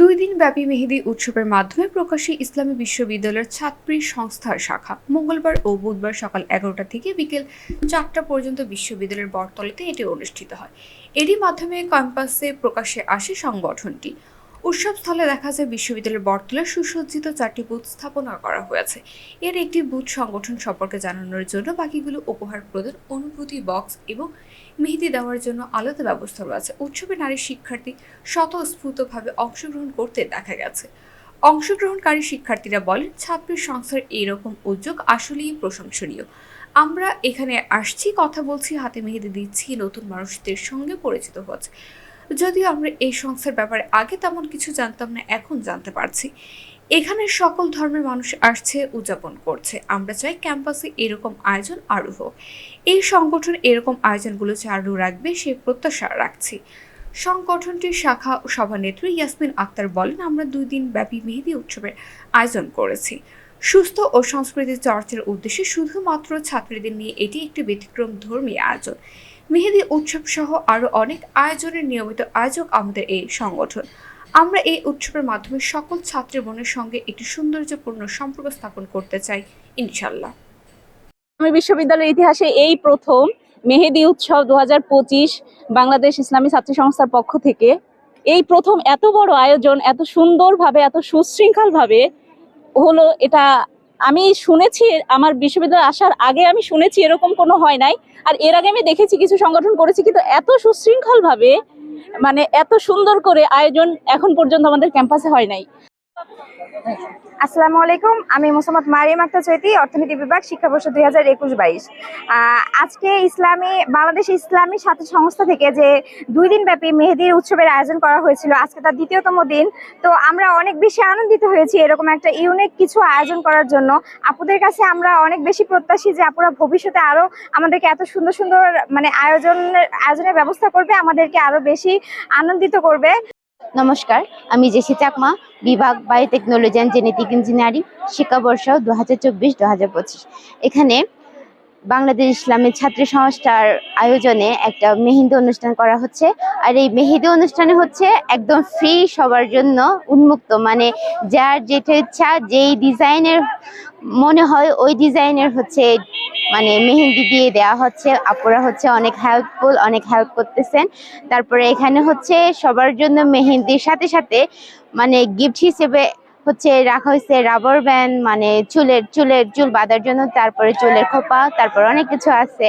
দুই দিন ব্যাপী মেহেদি উৎসবের মাধ্যমে প্রকাশে ইসলামী বিশ্ববিদ্যালয়ের ছাত্রী সংস্থার শাখা মঙ্গলবার ও বুধবার সকাল এগারোটা থেকে বিকেল চারটা পর্যন্ত বিশ্ববিদ্যালয়ের বটতলাতে এটি অনুষ্ঠিত হয়। এরই মাধ্যমে ক্যাম্পাসে প্রকাশে আসে সংগঠনটি। উৎসবস্থলে দেখা যায় বিশ্ববিদ্যালয়ের বটতলা সুসজ্জিত চারটি বুথ স্থাপনা করা হয়েছে। এর একটি বুথ সংগঠন সম্পর্কে জানানোর জন্য বাকিগুলো উপহার প্রদান, অনুভূতি বক্স এবং মেহেদি দেওয়ার জন্য আলাদা ব্যবস্থা রয়েছে। উৎসবে নারী শিক্ষার্থী স্বতঃস্ফূর্তভাবে অংশগ্রহণ করতে দেখা গেছে। অংশগ্রহণকারী শিক্ষার্থীরা বলেন ছাত্রী সংস্থার এইরকম উদ্যোগ আসলেই প্রশংসনীয়। আমরা এখানে আসছি, কথা বলছি, হাতে মেহেদি দিচ্ছি, নতুন মানুষদের সঙ্গে পরিচিত হচ্ছে। যদিও আমরা এই সংস্থার ব্যাপারে আগে তেমন কিছু জানতাম না, এখন জানতে পারছি। এখানে সকল ধর্মের মানুষ আসছে, উদযাপন করছে। আমরা চাই ক্যাম্পাসে এরকম আয়োজন আরও হোক। এই সংগঠন এরকম আয়োজনগুলো চালু রাখবে, সে প্রত্যাশা রাখছি। সংগঠনটির শাখা সভানেত্রী ইয়াসমিন আক্তার বলেন, আমরা দুই দিন ব্যাপী মেহেদি উৎসবের আয়োজন করেছি। সুস্থ ও সংস্কৃতি চর্চার উদ্দেশ্যে শুধুমাত্র ছাত্রীদের নিয়ে এটি একটি ব্যতিক্রম ধর্মী আয়োজন। মেহেদি উৎসব সহ আরও অনেক আয়োজনের নিয়মিত আয়োজক আমাদের এই সংগঠন। আমরা এই উৎসবের মাধ্যমে সকল ছাত্রী বোনের সঙ্গে একটি সৌন্দর্যপূর্ণ সম্পর্ক স্থাপন করতে চাই ইনশাল্লাহ বিশ্ববিদ্যালয়ের ইতিহাসে এই প্রথম মেহেদি উৎসব দু হাজার পঁচিশ বাংলাদেশ ইসলামী ছাত্রী সংস্থার পক্ষ থেকে। এই প্রথম এত বড় আয়োজন, এত সুন্দরভাবে, এত সুশৃঙ্খলভাবে হলো এটা আমি শুনেছি, আমার বিশ্ববিদ্যালয় আসার আগে আমি শুনেছি এরকম কোনো হয় নাই। আর এর আগে আমি দেখেছি কিছু সংগঠন করেছি, কিন্তু এত সুশৃঙ্খলভাবে মানে এত সুন্দর করে আয়োজন এখন পর্যন্ত আমাদের ক্যাম্পাসে হয় নাই। আসসালামু আলাইকুম, আমি মোসাম্মদ মারিয়াম আক্তার চৈতি, অর্থনীতি বিভাগ, শিক্ষাবর্ষ দুই হাজার একুশ বাইশ। আজকে ইসলামী, বাংলাদেশ ইসলামী ছাত্র সংস্থা থেকে যে দুই দিন ব্যাপী মেহেদির উৎসবের আয়োজন করা হয়েছিল, আজকে তার দ্বিতীয়তম দিন। তো আমরা অনেক বেশি আনন্দিত হয়েছি এরকম একটা ইউনিক কিছু আয়োজন করার জন্য। আপুদের কাছে আমরা অনেক বেশি প্রত্যাশী যে আপুরা ভবিষ্যতে আরও আমাদেরকে এত সুন্দর সুন্দর মানে আয়োজনের আয়োজনের ব্যবস্থা করবে, আমাদেরকে আরও বেশি আনন্দিত করবে। নমস্কার, আমি জেসি চাকমা, বিভাগ বায়োটেকনোলজি অ্যান্ড জেনেটিক ইঞ্জিনিয়ারিং শিক্ষাবর্ষ দু হাজার চব্বিশ পঁচিশ। এখানে বাংলাদেশ ইসলামের ছাত্রী সংস্থার আয়োজনে একটা মেহেন্দি অনুষ্ঠান করা হচ্ছে। আর এই মেহেদি অনুষ্ঠানে হচ্ছে একদম ফ্রি সবার জন্য উন্মুক্ত। মানে যার যেটা ইচ্ছা, যেই ডিজাইনের মনে হয়, ওই ডিজাইনের হচ্ছে মানে মেহেন্দি দিয়ে দেওয়া হচ্ছে। আপুরা হচ্ছে অনেক হেল্পফুল অনেক হেল্প করতেছেন। তারপরে এখানে হচ্ছে সবার জন্য মেহেন্দির সাথে সাথে মানে গিফট হিসেবে হচ্ছে রাখা হয়েছে রাবার ব্যান্ড মানে চুলের চুলের, চুল বাঁধার জন্য, তারপরে চুলের খোপা, তারপর অনেক কিছু আছে।